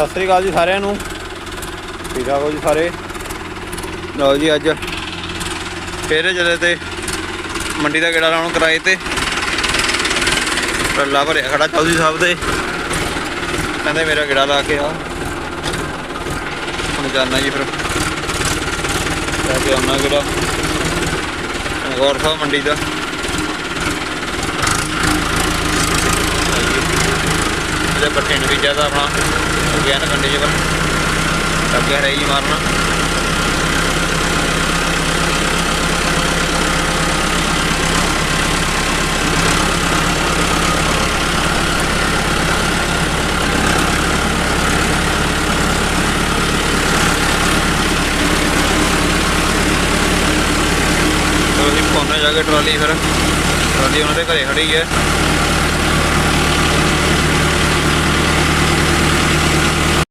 ਸਤਿ ਸ੍ਰੀ ਅਕਾਲ ਜੀ ਸਾਰਿਆਂ ਨੂੰ। ਠੀਕ ਠਾਕ ਹੋ ਜੀ ਸਾਰੇ? ਲਓ ਜੀ ਅੱਜ ਫੇਰ ਚਲੇ ਤੇ ਮੰਡੀ ਦਾ ਗੇੜਾ ਲਾਉਣ ਕਿਰਾਏ ਤੇ ਟੱਲਾ ਭਰਿਆ ਖੜਾ ਚੌਧਰੀ ਸਾਹਿਬ ਦੇ। ਕਹਿੰਦੇ ਮੇਰਾ ਗੇੜਾ ਲਾ ਕੇ ਆ। ਹੁਣ ਜਾਣਾ ਜੀ ਫਿਰ। ਲੈ ਕੇ ਆਉਣਾ ਗੇੜਾ। ਗੌਰ ਸਾਹਿਬ ਮੰਡੀ ਦਾ। ਇਹਦੇ ਬੱਠੇ ਨੇ ਵੀ ਜ਼ਿਆਦਾ ਆਪਣਾ ਗਿਆ ਨਾ ਕੰਡੇ ਜੇ ਪਰ ਲੱਗਿਆ ਰਹੀ ਜੀ ਮਾਰਨਾ। ਚਲੋ ਜਾ ਕੇ ਟਰਾਲੀ ਫਿਰ। ਟਰਾਲੀ ਉਹਨਾਂ ਦੇ ਘਰੇ ਖੜੀ ਹੈ।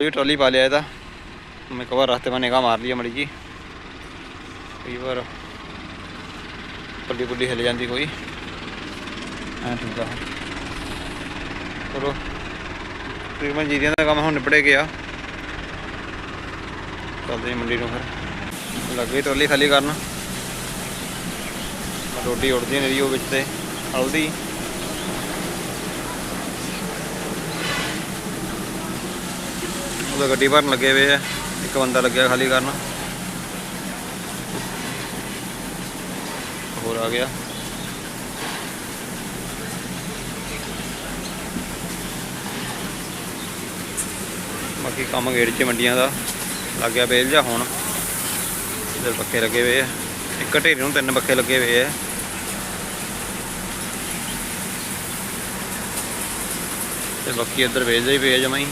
ਇਹ ਟਰਾਲੀ ਪਾ ਲਿਆ ਇਹਦਾ। ਮੈਂ ਇੱਕ ਵਾਰ ਰਸਤੇ 'ਮਾ ਨਿਗਾਹ ਮਾਰ ਲਈ ਮੜੀ ਜੀ ਕਈ ਵਾਰ ਪੱਲੀ ਪੁੱਲੀ ਹਿਲ ਜਾਂਦੀ ਕੋਈ। ਐ ਠੀਕ ਆ ਚਲੋ, ਤਕਰੀਬਨ ਜੀਰੀਆਂ ਦਾ ਕੰਮ ਹੁਣ ਨਿਪੜੇ ਗਿਆ। ਚੱਲਦੇ ਮੰਡੀ ਨੂੰ ਫਿਰ। ਲੱਗੇ ਟਰਾਲੀ ਖਾਲੀ ਕਰਨ। ਰੋਟੀ ਉੜਦੀ ਨੇ ਜੀ ਉਹ ਵਿੱਚ ਤੇ, ਹਲਦੀ। ਉਹਦਾ ਗੱਡੀ ਭਰਨ ਲੱਗੇ ਹੋਏ ਆ। ਇੱਕ ਬੰਦਾ ਲੱਗਿਆ ਖਾਲੀ ਕਰਨ। ਹੋਰ ਆ ਗਿਆ। ਬਾਕੀ ਕੰਮ ਗੇੜ 'ਚ ਮੰਡੀਆਂ ਦਾ ਲੱਗ ਗਿਆ ਬੇਲ ਜਾ ਹੁਣ। ਇਧਰ ਪੱਕੇ ਲੱਗੇ ਹੋਏ ਆ। ਇੱਕ ਢੇਰੀ ਨੂੰ ਤਿੰਨ ਪੱਕੇ ਲੱਗੇ ਹੋਏ ਆ। ਤੇ ਬਾਕੀ ਇੱਧਰ ਵੇਚਦੇ ਹੀ ਪਏ ਜਮਾਈ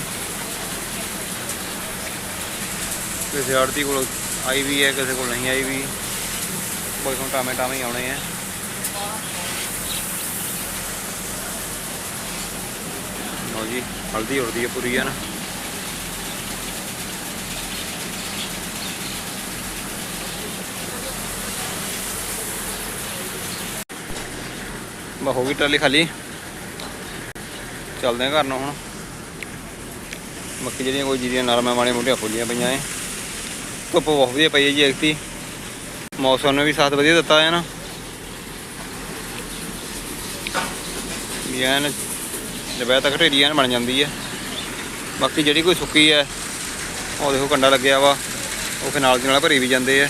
ਕਿਸੇ ਆੜਤੀ ਕੋਲ ਆਈ ਵੀ ਹੈ, ਕਿਸੇ ਕੋਲ ਨਹੀਂ ਆਈ ਵੀ। ਕੋਈ ਹੁਣ ਟਾਮੇ ਟਾਮੇ ਆਉਣੇ ਆ। ਲਓ ਜੀ, ਹਲਦੀ ਉੜਦੀ ਹੈ ਪੂਰੀ, ਹੈ ਨਾ। ਬਾ ਹੋ ਗਈ ਟਰਾਲੀ ਖਾਲੀ। ਚੱਲਦੇ ਆ ਘਰ ਨੂੰ ਹੁਣ। ਮੱਕੀ ਜਿਹੜੀਆਂ ਕੋਈ ਜਿਹੜੀਆਂ ਨਰਮਾਂ ਮਾੜੀਆਂ ਮੋਟੀਆਂ ਫੁੱਲੀਆਂ ਪਈਆਂ ਐ ਧੁੱਪ ਬਹੁਤ ਵਧੀਆ ਪਈ ਹੈ ਜੀ ਐਕਤੀ ਮੌਸਮ ਨੇ ਵੀ ਸਾਥ ਵਧੀਆ ਦਿੱਤਾ ਹੈ ਨਾ। ਵੀ ਐਨ ਦੁਪਹਿਰ ਤੱਕ ਢੇਰੀ ਐਨ ਬਣ ਜਾਂਦੀ ਹੈ। ਬਾਕੀ ਜਿਹੜੀ ਕੋਈ ਸੁੱਕੀ ਹੈ, ਉਹ ਦੇਖੋ ਕੰਡਾ ਲੱਗਿਆ ਵਾ, ਉਹ ਫਿਰ ਨਾਲ ਦੀ ਨਾਲ ਭਰੀ ਵੀ ਜਾਂਦੇ ਆ।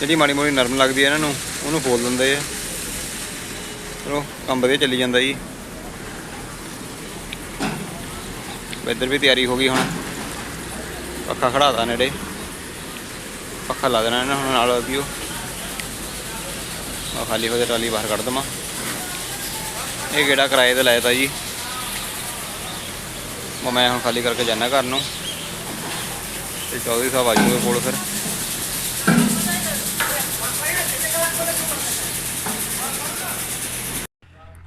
ਜਿਹੜੀ ਮਾੜੀ ਮੋੜੀ ਨਰਮ ਲੱਗਦੀ ਹੈ ਇਹਨਾਂ ਨੂੰ ਉਹਨੂੰ ਫੋਲ ਦਿੰਦੇ ਆ। ਚਲੋ, ਕੰਮ ਵਧੀਆ ਚੱਲੀ ਜਾਂਦਾ ਜੀ। ਇੱਧਰ ਵੀ ਤਿਆਰੀ ਹੋ ਗਈ ਹੁਣ। ਪੱਖਾ ਖੜਾਦਾ ਨੇੜੇ। ਪੱਖਾ ਲਾ ਦੇਣਾ ਇਹਨਾਂ ਹੁਣ ਨਾਲ ਦਿਓ ਆ ਖਾਲੀ ਹੋ ਗਿਆ ਟਰਾਲੀ ਬਾਹਰ ਕੱਢ ਦਵਾਂ। ਇਹ ਗੇੜਾ ਕਿਰਾਏ ਤੇ ਲਾਇਆ ਤਾ ਜੀ। ਉਹ ਮੈਂ ਹੁਣ ਖਾਲੀ ਕਰਕੇ ਜਾਣਾ ਘਰ ਨੂੰ। ਤੇ ਚੌਧਰੀ ਸਾਹਿਬ ਆ ਜੂਗੇ ਕੋਲ ਫਿਰ।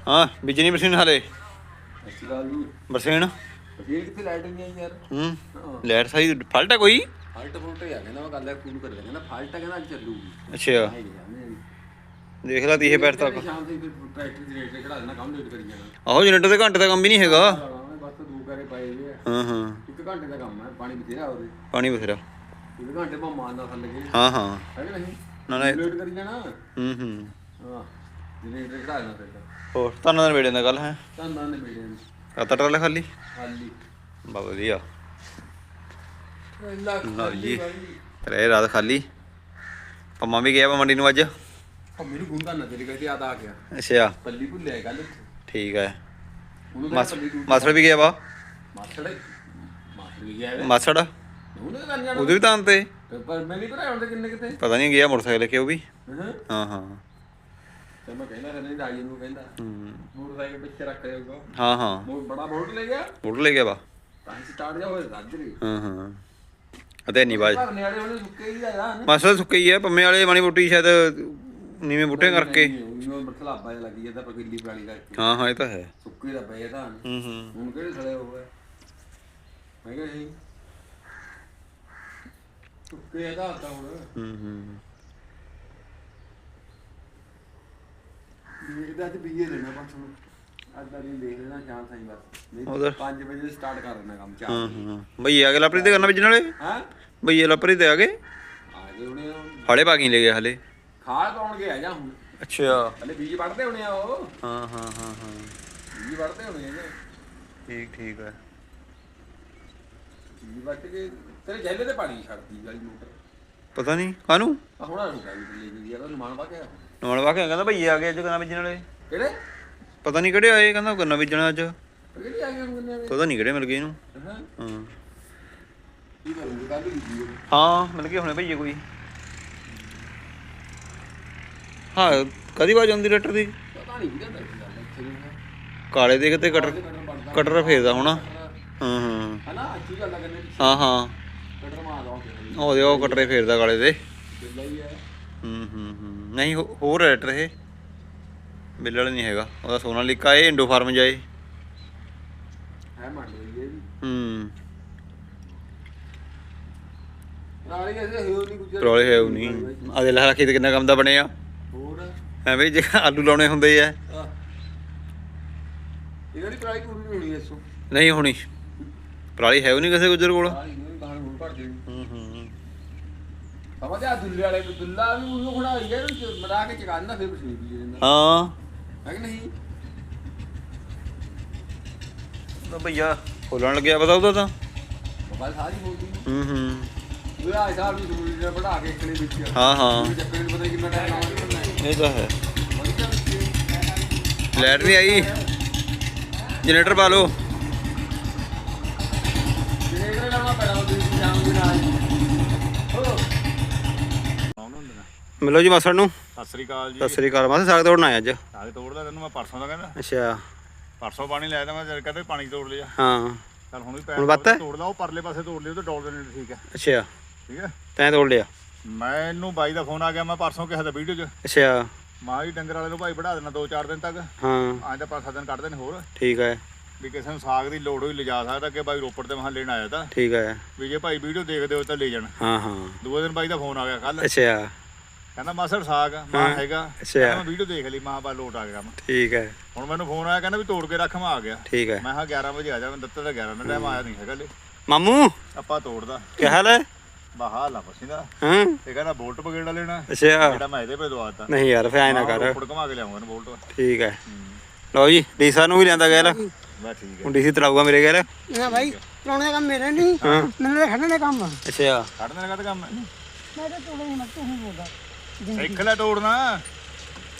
ਹਾਂ ਬਿਜਲੀ ਮਸ਼ੀਨ ਹਾਲੇ। ਜੀ। ਬਰਸੇਣ ਇਹ ਕਿੱਥੇ ਲਾਈਟ ਨਹੀਂ ਆਈ ਯਾਰ? ਹੂੰ ਲੈਟ ਸਹੀ ਫਲਟ ਹੈ ਕੋਈ? ਫਾਲਟ ਫੁਲਟ ਆ ਕਹਿੰਦਾ ਮੈਂ ਕੱਲ ਫੋਨ ਕਰ ਕਹਿੰਦਾ ਫਾਲਟ ਕਹਿੰਦਾ ਅੱਜ ਚੱਲੂਗੀ। ਅੱਛਾ। ਆਈ ਜਾਂਦੇ ਦੇਖ ਲਾ ਤੀਹੇ ਪੈਰ ਤੱਕ। ਸ਼ਾਮ ਦੇ ਫਿਰ ਟਰੈਕਟਰ ਜਨਰੇਟਰ ਖੜਾ ਦੇਣਾ ਕੰਮ ਲੇਟ ਕਰੀ ਜਾਣਾ। ਆਹੋ ਜਨਰੇਟਰ ਦੇ ਘੰਟੇ ਦਾ ਕੰਮ ਵੀ ਨਹੀਂ ਹੈਗਾ। ਮੈਂ ਬਸ ਦੋ ਕਰੇ ਪਏ ਹੋਏ ਆ। ਹਾਂ ਹਾਂ। ਇੱਕ ਘੰਟੇ ਦਾ ਕੰਮ ਹੈ ਪਾਣੀ ਬਥੇਰਾ ਉਹਦੇ। ਪਾਣੀ ਬਥੇਰਾ। ਇੱਕ ਘੰਟੇ ਪਾ ਮਾਰਨਾ ਥੱਲੇ ਲੱਗੇ ਹਾਂ ਹਾਂ। ਹੈ ਕਿ ਨਹੀਂ? ਨਾ ਨਾ ਲੇਟ ਕਰੀ ਜਾਣਾ। ਹੂੰ ਹੂੰ। ਹਾਂ ਜਨਰੇਟਰ ਖੜਾ ਦੇਣਾ ਫਿਰ ਹੋਰ ਤੁਹਾਨੂੰ ਨਾਲ ਵੇੜੇ ਦਾ ਗੱਲ ਹੈ। ਤਾਂ ਨਾ ਨੇ ਬੇੜੇ ਨੂੰ ਰਾਤਾ ਟਰਾਲੇ ਖਾਲੀ? ਖਾਲੀ। ਬਾ ਵਧੀਆ। ਲਓ ਜੀ। ਤੇਰੇ ਰਾਤ ਖਾਲੀ। ਪੰਮਾ ਵੀ ਗਿਆ ਵਾ ਮੰਡੀ ਨੂੰ ਅੱਜ? ਉਹ ਮੈਨੂੰ ਗੁੰਗਾ ਨਾ ਤੇਰੀ ਕਹਿੰਦੀ ਯਾਦ ਆ ਗਿਆ। ਅੱਛਾ। ਪੱਲੀ ਭੁੱਲਿਆ ਕੱਲ ਠੀਕ ਹੈ ਉਹਨੂੰ ਮਾਸ ਕਹਿੰਦਾ ਪੱਲੀ ਟੂਟ ਮਾਸੜ ਵੀ ਗਿਆ ਵਾ? ਮਾਸੜ ਮਾਸੜ ਵੀ ਗਿਆ ਹੈ ਮਾਸੜ? ਉਹਨੇ ਤਾਂ ਜਾਣਾ ਉਹਦੇ ਵੀ ਤਾਂ ਤੇ। ਤੇ ਪਰ ਮੈਂ ਨਹੀਂ ਪਤਾ ਹੁਣ ਤੇ ਕਿੰਨੇ ਕਿਤੇ। ਪਤਾ ਨਹੀਂ ਗਿਆ ਮੋਟਰਸਾਈਕਲ ਲੈ ਕੇ ਉਹ ਵੀ। ਹਾਂ। ਹਾਂ ਹਾਂ। ਤੇ ਮੈਂ ਕਹਿੰਦਾ ਰਹਿੰਦਾ ਰਾਜੀ ਨੂੰ ਕਹਿੰਦਾ। ਹੂੰ। ਮੋਟਰਸਾਈਕਲ ਪਿੱਛੇ ਰੱਖ ਜਾਊਗਾ ਹਾਂ ਹਾਂ। ਬੜਾ ਬੋਟ ਲੈ ਗਿਆ। ਬੁੱਢ ਲੈ ਗਿਆ ਵਾ। ਤਾਂ ਸਟਾਰਟ ਜਾ ਹੋਏ ਰਾਜਰੀ ਹਾਂ ਹਾਂ। ਅਤੇ ਨਹੀਂ ਬਾਜ। ਭਰਨੇ ਵਾਲੇ ਉਹਨੇ ਸੁੱਕੇ ਹੀ ਆਇਆ ਨਾ ਮਾਸੜ ਸੁੱਕੇ ਹੀ ਹੈ ਪੰਮੇ ਵਾਲੇ ਮਾਣੀ ਮੋਟੀ ਸ਼ਾਇਦ ਨੀਵੇਂ ਬੂਟੇ ਕਰਕੇ। ਉਹ ਮਸਲਾਬਾ ਜਿਹਾ ਲੱਗੀ ਜਾਂਦਾ ਪਕੀਲੀ ਪਰਾਲੀ ਕਰਕੇ। ਹਾਂ ਹਾਂ ਇਹ ਤਾਂ ਹੈ। ਸੁੱਕੇ ਦਾ ਪਏ ਤਾਂ ਹੂੰ ਹੂੰ। ਹੁਣ ਕਿਹੜੇ ਸੜੇ ਹੋਏ ਮੈਂ ਕਿਹਾ ਸੀ ਸੁੱਕੇ ਦਾ ਤਾਂ ਹੁਣ। ਹੂੰ ਹੂੰ। ਇਹਦਾ ਤੇ ਬੀਏ ਦੇਣਾ ਬਸ ਹੁਣ ਦਾ ਦਿਨ ਦੇਖ ਲੈਣਾ ਸ਼ਾਮ ਸਾਈ ਬਸ। ਉਧਰ 5 ਵਜੇ ਸਟਾਰਟ ਕਰ ਦੇਣਾ ਕੰਮ ਚਾਰ ਹਾਂ ਹਾਂ ਬਈ ਆ ਗਏ ਲਾਪਰੀ ਤੇ ਕਰਨਾ ਵੱਜਣ ਵਾਲੇ? ਹਾਂ? ਬਈ ਲਾਪਰੀ ਤੇ ਆ ਗਏ? ਆ ਗਏ ਹੁਣੇ ਹਾਲੇ ਬਾਕੀ ਲੈ ਗਏ ਹਲੇ। ਖਾਲ ਪਾਉਣ ਗਿਆ ਜਾਂ ਹੁਣ? ਅੱਛਾ। ਹਲੇ ਬੀਜ ਵੜਦੇ ਹੋਣੇ ਆ ਉਹ। ਹਾਂ ਹਾਂ ਹਾਂ ਹਾਂ। ਬੀਜ ਵੜਦੇ ਹੋਣੇ ਆ ਠੀਕ ਠੀਕ ਹੈ ਬੀਜ ਵੱਟ ਕੇ ਤੇਰੇ ਜੈਲੇ ਤੇ ਪਾਣੀ ਛੱਡਦੀ ਵਾਲੀ ਮੋਟਰ ਪਤਾ ਨਹੀਂ ਕਾਹਨੂੰ? ਆ ਹੁਣ ਆਣੂ ਕਾਹਦੀ ਲੈ ਜੀ ਆ ਤਾਂ ਮਾਨ ਵਾ ਕੇ ਨਵਾਂ ਵਾਕਿਆ ਕਹਿੰਦਾ ਭਈ ਆ ਗਏ ਅੱਜ ਕਰਨਾ ਵੱਜਣ ਵਾਲੇ। ਕਿਹੜੇ? ਪਤਾ ਨਹੀਂ ਕਿਹੜੇ ਆਏ ਕਹਿੰਦਾ ਕਰਨਾ ਵੱਜਣਾ ਅੱਜ। ਕਿਹੜੀ ਆ ਗਏ ਪਤਾ ਨਹੀਂ ਕਿਹੜੇ ਮਿਲ ਗਏ ਇਹਨੂੰ। ਹਾਂ? ਹਾਂ। ਕੀ ਕਰੂੰਗੇ ਕੱਲ ਵੀ ਜੀ ਹਾਂ। ਮਿਲ ਗਏ ਹੁਣੇ ਭਈਏ ਕੋਈ। ਹਾਂ ਕਦੀ ਵਾਜ ਆਉਂਦੀ ਰੈਟਰ ਦੀ? ਪਤਾ ਨਹੀਂ ਕਿਹਦਾ ਕਾਲੇ ਦੇ ਕਿਤੇ ਕਟਰ ਕਟਰ ਫੇਰਦਾ ਹੋਣਾ। ਹਾਂ। ਹਾਂ ਹਨਾ ਅੱਛੀ ਗੱਲ ਆ ਕਰਨੇ ਦੀ ਹਾਂ ਹਾਂ। ਕਟਰ ਮਾਰ ਦੋ ਕੇ ਉਹਦੇ ਉਹ ਕਟਰੇ ਫੇਰਦਾ ਕਾਲੇ ਦੇ। ਹੀ ਹੈ। ਹੂੰ ਨਹੀਂ ਹੋਰ ਰੈਟਰ ਇਹ? ਬਿੱਲ ਵਾਲਾ ਨਹੀਂ ਹੈਗਾ। ਉਹਦਾ ਸੋਨਾਲੀਕਾ ਇਹ ਇੰਡੋ ਫਾਰਮ ਜਾਏ। ਹੈ ਮੰਨ ਲਈ ਹੂੰ। ਐਸੇ ਨਹੀਂ ਗੁਜਰ ਟਰੋਲੇ ਹੈ ਉਹ ਨਹੀਂ। ਆ ਦੇ ਲਾ ਖੇਤ ਕਿੰਨਾ ਕੰਮ ਦਾ ਬਣਿਆ। ਹੋਰ? ਐਵੇਂ ਜੇ ਆਲੂ ਲਾਉਣੇ ਹੁੰਦੇ ਆ। ਇਹਨਾਂ ਦੀ ਪ੍ਰਾਈ ਪੂਰੀ ਨਹੀਂ ਹੋਣੀ ਐਸੋ ਨਹੀਂ ਹੋਣੀ। ਪਰਾਲੀ ਹੈ ਉਹ ਨਹੀਂ ਕਿਸੇ ਗੁੱਜਰ ਕੋਲ। ਹੂੰ ਹੂੰ ਸਮਝ ਆ ਦੁੱਲੇ ਵਾਲੇ ਦੁੱਲਾ ਵੀ ਉਹਨੂੰ ਖੜਾ ਹੋਈ ਗਿਆ ਮਰਾ ਕੇ ਚਗਾ ਦਿੰਦਾ ਫਿਰ ਵੀ ਜਾਂਦਾ ਹਾਂ। ਹੈ ਕਿ ਨਹੀਂ? ਤਾਂ ਭਈਆ ਖੋਲਣ ਲੱਗਿਆ ਪਤਾ ਉਹਦਾ ਤਾਂ। ਬਾਬਾ ਸਾਰੀ ਬੋਲਦੀ ਹੂੰ ਹੂੰ। ਉਹ ਆ ਹਿਸਾਬ ਦੀ ਜ਼ਰੂਰੀ ਨੇ ਬਣਾ ਕੇ ਇਕਲੇ ਵਿੱਚ ਹਾਂ ਹਾਂ। ਚੱਕਰ ਪਤਾ ਨੀ ਕਿੰਨਾ ਟਾਈਮ ਲਾਉਣਾ ਇਹ ਤਾਂ ਹੈ। ਵਧੀਆ। ਵਿੱਚ ਲਾਈਟ ਨਹੀਂ ਆਈ। ਜਨਰੇਟਰ ਪਾ ਲਓ। ਮਿਲੋ ਜੀ ਮਾਸੜ ਨੂੰ। ਸਤਿ ਸ੍ਰੀ ਅਕਾਲ ਜੀ। ਸਤਿ ਸ੍ਰੀ ਅਕਾਲ। ਮਾਸੜ ਸਾਗ ਤੋੜਨ ਆਇਆ ਅੱਜ। ਸਾਰੇ ਤੋੜਦਾ ਤੈਨੂੰ ਮੈਂ ਪਰਸੋਂ ਦਾ ਕਹਿੰਦਾ। ਅੱਛਾ। ਪਰਸੋਂ ਪਾਣੀ ਲਾਇਆ ਤਾਂ ਮੈਂ ਕਹਿੰਦੇ ਪਾਣੀ ਤੋੜ ਲਿਆ। ਹਾਂ। ਚੱਲ ਹੁਣ ਵੀ ਹੈ? ਤੋੜ ਲਾ ਉਹ ਪਰਲੇ ਪਾਸੇ ਤੋੜ ਉਹ ਤੇ ਡੋਲ ਦੇਣੇ ਨੇ, ਠੀਕ ਹੈ। ਅੱਛਾ। ਠੀਕ ਹੈ? ਤੈਂ ਤੋੜ ਲਿਆ। ਮੈਨੂੰ ਬਾਈ ਦਾ ਫੋਨ ਆ ਗਿਆ ਮੈਂ ਪਰਸੋਂ ਕਿਹਾ ਤਾਂ ਵੀਡੀਓ 'ਚ। ਅੱਛਾ। ਮਾਂ ਹੀ ਡੰਗਰ ਵਾਲੇ ਨੂੰ ਭਾਈ ਵਧਾ ਦੇਣਾ 2-4 ਦਿਨ ਤੱਕ। ਹਾਂ। ਅੱਜ ਤਾਂ ਪੰਜ ਸੱਤ ਦਿਨ ਕੱਢਦੇ ਨੇ ਹੋਰ। ਠੀਕ ਹੈ। ਵੀ ਕਿਸੇ ਨੂੰ ਸਾਗ ਦੀ ਲੋੜ ਹੋਈ ਲਿਜਾ ਸਕਦਾ ਕਿ ਬਾਈ ਰੋਪੜ ਤੇ ਮਹਾਂ ਲੈਣ ਆਇਆ ਤਾਂ। ਠੀਕ ਹੈ। ਵੀ ਜੇ ਭਾਈ ਵੀਡੀਓ ਦੇਖਦੇ ਹੋ ਤਾਂ ਲੈ ਜਾਣ। ਹਾਂ ਹਾਂ। ਦੂਏ ਦਿਨ ਬਾਈ ਦਾ ਫੋਨ ਆ ਗਿਆ ਕੱਲ ਅੱਛਾ। ਕਹਿੰਦਾ ਮਾਸੜ ਸਾਗ ਆ। ਮਾਂ। ਹੈਗਾ। ਅੱਛਾ। ਮੈਂ ਵੀਡੀਓ ਦੇਖ ਲਈ ਮਾਂ ਬਾ ਲੋਟ ਆ ਗਿਆ ਕੰਮ ਠੀਕ ਹੈ। ਹੁਣ ਮੈਨੂੰ ਫੋਨ ਆਇਆ ਕਹਿੰਦਾ ਵੀ ਤੋੜ ਕੇ ਰੱਖ ਮੈਂ ਆ ਗਿਆ। ਠੀਕ ਹੈ। ਮੈਂ ਕਿਹਾ 11 ਵਜੇ ਆ ਜਾ ਮੈਂ ਦਿੱਤਾ ਤਾਂ 11 ਦਾ ਟਾਈਮ ਆਇਆ ਨਹੀਂ ਹੈਗਾ ਲੈ ਮਾਮੂ? ਆਪਾਂ ਤੋੜਦਾ। ਕੀ ਹਾਲ ਹੈ? ਬਾਹਾ ਲਾ ਪਸੀਨਾ ਹਾਂ। ਇਹ ਕਹਿੰਦਾ ਬੋਲਟ ਬਗੇੜਾ ਲੈਣਾ। ਅੱਛਾ। ਜਿਹੜਾ ਮੈਂ ਇਹਦੇ ਪੇ ਦਵਾਤਾ ਨਹੀਂ ਯਾਰ ਫੇ ਐ ਨਾ ਕਰ। ਫੁੜ ਘਮਾ ਕੇ ਲਿਆਉਂਗਾ ਨਾ ਬੋਲਟ। ਠੀਕ ਹੈ। ਲਓ ਜੀ ਡੀਸਾ ਨੂੰ ਵੀ ਲਿਆਂਦਾ ਗਿਆ ਬਸ ਠੀਕ ਹੈ। ਹੁਣ ਡੀਸੀ ਤਲਾਊਗਾ ਮੇਰੇ ਗੈਲ ਨਾ ਭਾਈ ਚਲਾਉਣੇ ਦਾ ਕੰਮ ਮੇਰੇ ਨਹੀਂ। ਮੈਨੂੰ ਤਾਂ ਖੜਨੇ ਦਾ ਕੰਮ ਆ। ਅੱਛਾ। ਦੇਣਾ ਕਦ ਕੰਮ ਮੈਂ ਤਾਂ ਚਲਾਉਣੇ ਨਹੀਂ ਤੂੰ ਹੀ ਬੋਲਦਾ। ਸਿੱਖ ਲੈ ਤੋੜਨਾ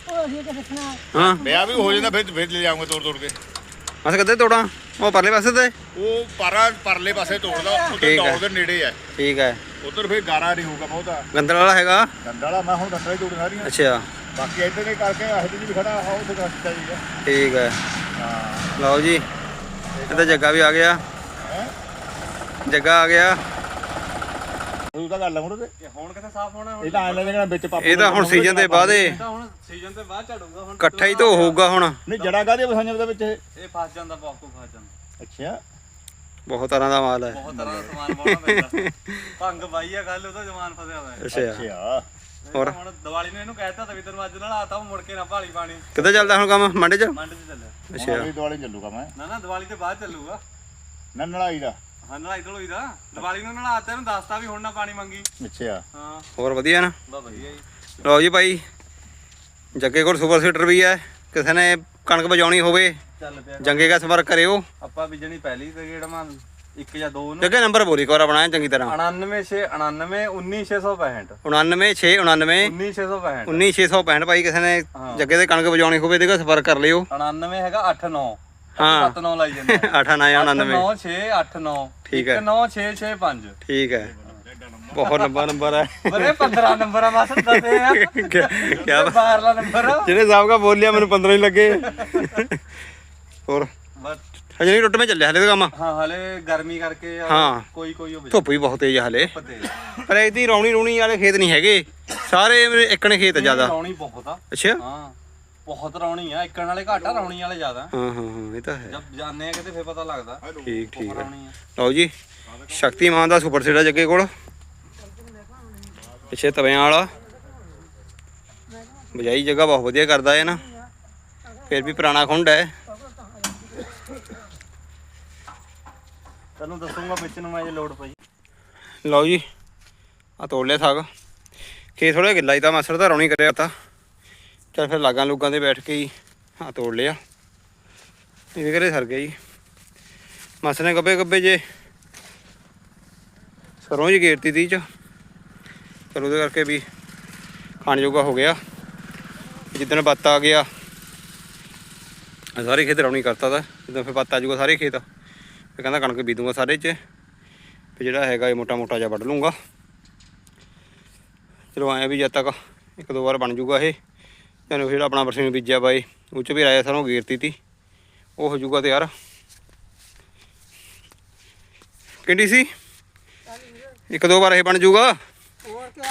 ਉਹ ਅਸੀਂ ਕਿ ਸਿੱਖਣਾ ਹਾਂ। ਵਿਆਹ ਵੀ ਹੋ ਜਾਂਦਾ ਫਿਰ ਫਿਰ ਲੈ ਜਾਊਂਗਾ ਤੋੜ ਤੋੜ ਕੇ। ਅਸ ਕਦੇ ਤੋੜਾਂ ਉਹ ਪਰਲੇ ਪਾਸੇ ਤੇ? ਉਹ ਪਰਾਂ ਪਰਲੇ ਪਾਸੇ ਤੋੜਦਾ ਉੱਧਰ ਠੀਕ ਹੈ। ਦੌੜ ਦੇ ਨੇੜੇ ਆ। ਠੀਕ ਹੈ ਉਧਰ ਫਿਰ ਗਾਰਾ ਨਹੀਂ ਹੋਊਗਾ ਬਹੁਤਾ। ਗੰਦਲ ਵਾਲਾ ਹੈਗਾ? ਗੰਡਾ ਵਾਲਾ ਮੈਂ ਹੁਣ ਗੰਡਾ ਹੀ ਤੋੜ ਸਾਰੀਆਂ। ਅੱਛਾ। ਬਾਕੀ ਇੱਧਰ ਨੇ ਕਰਕੇ ਆਹ ਵੀ ਖੜਾ ਆ ਉਹ ਤੇ ਰਸਤਾ ਜੀ ਹੈ ਠੀਕ ਹੈ ਹਾਂ। ਲਓ ਜੀ ਇਹ ਤਾਂ ਜੱਗਾ ਵੀ ਆ ਗਿਆ। ਹੈ? ਜੱਗਾ ਆ ਗਿਆ। ਉਹ ਤਾਂ ਗੱਲ ਆ ਹੁਣ ਤੇ। ਹੁਣ ਕਿੱਥੇ ਸਾਫ਼ ਹੋਣਾ ਇਹ ਤਾਂ ਐ ਲੱਗਣਾ ਵਿੱਚ ਪਾਪਾ ਇਹ ਤਾਂ ਹੁਣ ਸੀਜ਼ਨ ਦੇ ਬਾਅਦ ਇਹ ਤਾਂ ਹੁਣ ਸੀਜ਼ਨ ਤੇ ਬਾਅਦ ਝੜੂਗਾ ਹੁਣ। ਇਕੱਠਾ ਹੀ ਧੋ ਹੋਊਗਾ ਹੁਣ। ਨਹੀਂ ਜੜਾ ਕਾਹਦੇ ਵਸਾਈਆਂ ਦੇ ਵਿੱਚ ਇਹ? ਇਹ ਫਸ ਜਾਂਦਾ ਬਹੁਤ ਕੋ ਫਸ ਜਾਂਦਾ। ਅੱਛਾ। ਬਹੁਤ ਤਰ੍ਹਾਂ ਦਾ ਮਾਲ ਹੈ। ਬਹੁਤ ਤਰ੍ਹਾਂ ਦਾ ਸਮਾਨ ਪਾਉਣਾ ਪੈਂਦਾ। ਭੰਗ ਬਾਈ ਆ ਗੱਲ ਉਹਦਾ ਜਮਾਨ ਫਸਿਆ ਹੋਇਆ ਹੈ। ਅੱਛਾ। ਅੱਛਾ। ਹੋਰ? ਹੁਣ ਦੀਵਾਲੀ ਨੂੰ ਇਹਨੂੰ ਕਹਿਤਾ ਤਾਂ ਵੀ ਤੈਨੂੰ ਅੱਜ ਨਾਲ ਆਤਾ ਉਹ ਮੁੜ ਕੇ ਨਾ ਭਾਲੀ ਪਾਣੀ। ਕਿੱਦਾਂ ਚੱਲਦਾ ਹੁਣ ਕੰਮ? ਮੰਡੇ 'ਚ? ਮੰਡ 'ਚ ਚੱਲਿਆ। ਅੱਛਾ। ਅਗਲੀ ਦਿਵਾਲੀ ਚੱਲੂਗਾ ਮੈਂ ਨਾ ਨਾ ਦੀਵਾਲੀ ਤੇ ਬਾਅਦ ਚੱਲੂਗਾ। ਨਾ ਨਲਾਈ ਦਾ। ਹਾਂ ਨਲਾਈ ਧਲੋਈ ਦਾ। ਦੀਵਾਲੀ ਨੂੰ ਨਲਾਤਾ ਇਹਨੂੰ ਦੱਸਤਾ ਵੀ ਹੁਣ ਨਾ ਪਾਣੀ ਮੰਗੀ। ਅੱਛਾ। ਹਾਂ। ਹੋਰ ਵਧੀਆ ਨਾ? ਬਾ ਵਧੀਆ ਜੀ। ਲਓ ਜੀ ਭਾਈ ਜੱਗੇ ਕੋਲ ਸੁਪਰ ਸੀਟਰ ਵੀ ਹੈ। ਕਿਸੇ ਨੇ ਕਣਕ ਬਜਾਉਣੀ ਹੋਵੇ ਚੱਲ ਪਿਆ ਜੰਗੇ ਦਾ ਸੰਪਰਕ ਕਰਿਓ। ਆਪਾਂ ਬੀਜਣੀ ਪਹਿਲੀ ਤੇ ਕਿਹੜਾ ਮਾਂ ਇੱਕ ਜਾਂ ਦੋ ਨੂੰ। ਜੱਗੇ ਨੰਬਰ ਬੋਲੀ ਕੋਰਾ ਬਣਾਇਆ ਚੰਗੀ ਤਰ੍ਹਾਂ। 99699 19665 99699 19665 19665 ਭਾਈ ਕਿਸੇ ਨੇ ਹਾਂ। ਜੱਗੇ ਦੇ ਕਣਕ ਬਜਾਉਣੀ ਹੋਵੇ ਇਹਦੇ ਕੋਲ ਸੰਪਰਕ ਕਰ ਲਿਓ। 99 ਹੈਗਾ 89 ਹਾਂ। 79 ਲਾਈ ਜਾਂਦੇ 899 9689 ਠੀਕ ਹੈ। 19665 ਠੀਕ ਹੈ। ਬਹੁਤ ਲੰਬਾ ਨੰਬਰ ਹੈ। ਬਰੇ 15 ਨੰਬਰ ਆ। ਮਾਸਰ ਦੱਸੇ ਆ ਕਿਆ ਬਾਹਰਲਾ ਨੰਬਰ। ਜਿਹੜੇ ਸਾਹਿਬ ਕਾ ਬੋਲਿਆ ਮੈਨੂੰ 15 ਹੀ ਲੱਗੇ। ਹੋਰ? ਬਸ। ਹਜੇ ਨਹੀਂ ਟੁੱਟ ਮੈਂ ਚੱਲਿਆ ਹਲੇ ਤਾਂ ਕੰਮ ਹਾਂ ਹਲੇ ਗਰਮੀ ਕਰਕੇ ਹਾਂ। ਕੋਈ ਕੋਈ ਧੁੱਪ ਵੀ ਬਹੁਤ ਤੇਜ਼ ਆ ਹਲੇ। ਪਰ ਇਹਦੀ ਰੌਣੀ ਰੂਣੀ ਵਾਲੇ ਖੇਤ ਨਹੀਂ ਹੈਗੇ। ਸਾਰੇ ਇੱਕਣੇ ਖੇਤ ਆ ਜ਼ਿਆਦਾ। ਰੌਣੀ ਬਹੁਤ ਆ। ਅੱਛਾ। ਹਾਂ। ਬਹੁਤ ਰੌਣੀ ਆ ਇੱਕਣ ਵਾਲੇ ਘਾਟਾ ਰੌਣੀ ਵਾਲੇ ਜ਼ਿਆਦਾ। ਹਾਂ ਹਾਂ ਹਾਂ ਇਹ ਤਾਂ ਹੈ। ਜਦ ਜਾਂਦੇ ਆ ਕਿਤੇ ਫੇਰ ਪਤਾ ਲੱਗਦਾ। ਠੀਕ ਠੀਕ ਰੌਣੀ ਆ। ਲਓ ਜੀ ਸ਼ਕਤੀਮਾਨ ਦਾ ਸੁਪਰ ਸੀਡਾ ਜੱਗੇ ਕੋਲ। ਪਿੱਛੇ ਤਵਿਆਂ ਵਾਲਾ। ਬਜਾਈ ਜਗ੍ਹਾ ਬਹੁਤ ਵਧੀਆ ਕਰਦਾ ਹੈ ਨਾ। ਫਿਰ ਵੀ ਪੁਰਾਣਾ ਖੁੰਡ ਹੈ। ਤੈਨੂੰ ਦੱਸੂਗਾ ਵਿੱਚ ਨੂੰ ਮੈਂ ਜੇ ਲੋਡ ਪਈ। ਲਓ ਜੀ ਆ ਤੋੜ ਲਿਆ ਸਾਗ। ਖੇ ਥੋੜਾ ਗਿੱਲਾ ਹੀ ਤਾਂ ਮਾਸਰ ਤਾਂ ਰੌਣੀ ਕਰਿਆ ਤਾਂ। ਚੱਲ ਫਿਰ ਲਾਗਾਂ ਲੁੱਗਾਂ ਤੇ ਬੈਠ ਕੇ ਹੀ ਹਾਂ ਤੋੜ ਲਿਆ। ਇਹ ਕਰੇ ਸਰ ਗਿਆ ਜੀ? ਮਸ ਨੇ ਗੱਬੇ ਗੱਬੇ ਜੇ। ਸਰੋਂ ਜੀ ਗੇਰਤੀ ਤੀ ਚ। ਚਲੋ ਉਹਦੇ ਕਰਕੇ ਵੀ ਖਾਣ ਜੋਗਾ ਹੋ ਗਿਆ। ਜਿੱਦਣ ਬੱਤ ਆ ਗਿਆ, ਸਾਰੇ ਖੇਤ ਰੌਣੀ ਕਰਤਾ ਤਾ। ਜਦੋਂ ਫਿਰ ਬੱਤ ਆ ਜੂਗਾ ਸਾਰੇ ਖੇਤ। ਫਿਰ ਕਹਿੰਦਾ ਕਣਕ ਬੀਜੂਗਾ ਸਾਰੇ ਚ। ਤੇ ਜਿਹੜਾ ਹੈਗਾ ਇਹ ਮੋਟਾ ਮੋਟਾ ਜਿਹਾ ਵੱਢ ਲੂੰਗਾ। ਚਲੋ ਆਇਆ ਵੀ ਜਦ ਤੱਕ ਇੱਕ ਦੋ ਵਾਰ ਬਣ ਜੂਗਾ ਇਹ। ਜਾਨੂੰ ਜਿਹੜਾ ਆਪਣਾ ਬਰਸੀਨ ਬੀਜਿਆ ਬਾਈ ਉਹ ਚ ਵੀ ਰਾਇਆ ਸਰੋਂ ਗੇਰਤੀ ਤੀ। ਉਹ ਹੋ ਜੂਗਾ ਤਿਆਰ। ਕਿੰਡੀ ਸੀ? ਇੱਕ ਦੋ ਵਾਰ ਇਹ ਬਣ ਜੂਗਾ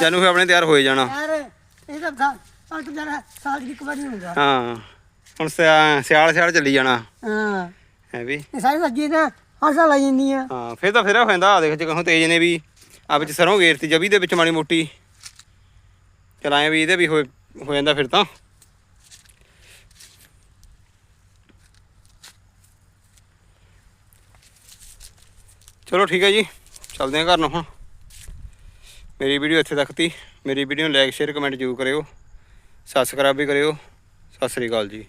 ਜਾਨੂੰ ਫਿਰ ਆਪਣੇ ਤਿਆਰ ਹੋਏ ਜਾਣਾ। ਯਾਰ ਇਹ ਤਾਂ ਸਾਲ ਸਾਲ ਤੋਂ ਜਰਾ ਸਾਲ ਦੀ ਇੱਕ ਵਾਰੀ ਹੁੰਦਾ ਹਾਂ ਹੁਣ ਸਿਆ- ਸਿਆਲ ਸਿਆਲ ਚੱਲੀ ਜਾਣਾ। ਹਾਂ। ਹੈ ਵੀ। ਇਹ ਸਾਰੀ ਸਬਜ਼ੀ ਤਾਂ ਹਰ ਸਾਲ ਆ ਜਾਂਦੀ ਆ। ਹਾਂ ਫਿਰ ਤਾਂ ਫਿਰ ਹੋ ਜਾਂਦਾ ਦੇਖ ਜੇ ਕਹੋ ਤੇਜ ਨੇ ਵੀ। ਆ ਵਿੱਚ ਸਰੋਂ ਗੇਰਤੀ ਜਵੀ ਦੇ ਵਿੱਚ ਮਾੜੀ ਮੋਟੀ। ਚਲਾਏ ਵੀ ਇਹਦੇ ਵੀ ਹੋ ਜਾਂਦਾ ਫਿਰ ਤਾਂ। ਚਲੋ ਠੀਕ ਹੈ ਜੀ, ਚੱਲਦੇ ਹਾਂ ਘਰ ਨੂੰ ਹੁਣ। ਮੇਰੀ ਵੀਡੀਓ ਇੱਥੇ ਤੱਕ ਤੀ ਮੇਰੀ ਵੀਡੀਓ ਨੂੰ ਲਾਈਕ ਸ਼ੇਅਰ ਕਮੈਂਟ ਜ਼ਰੂਰ ਕਰਿਓ। ਸਬਸਕ੍ਰਾਈਬ ਵੀ ਕਰਿਓ। ਸਤਿ ਸ੍ਰੀ ਅਕਾਲ ਜੀ।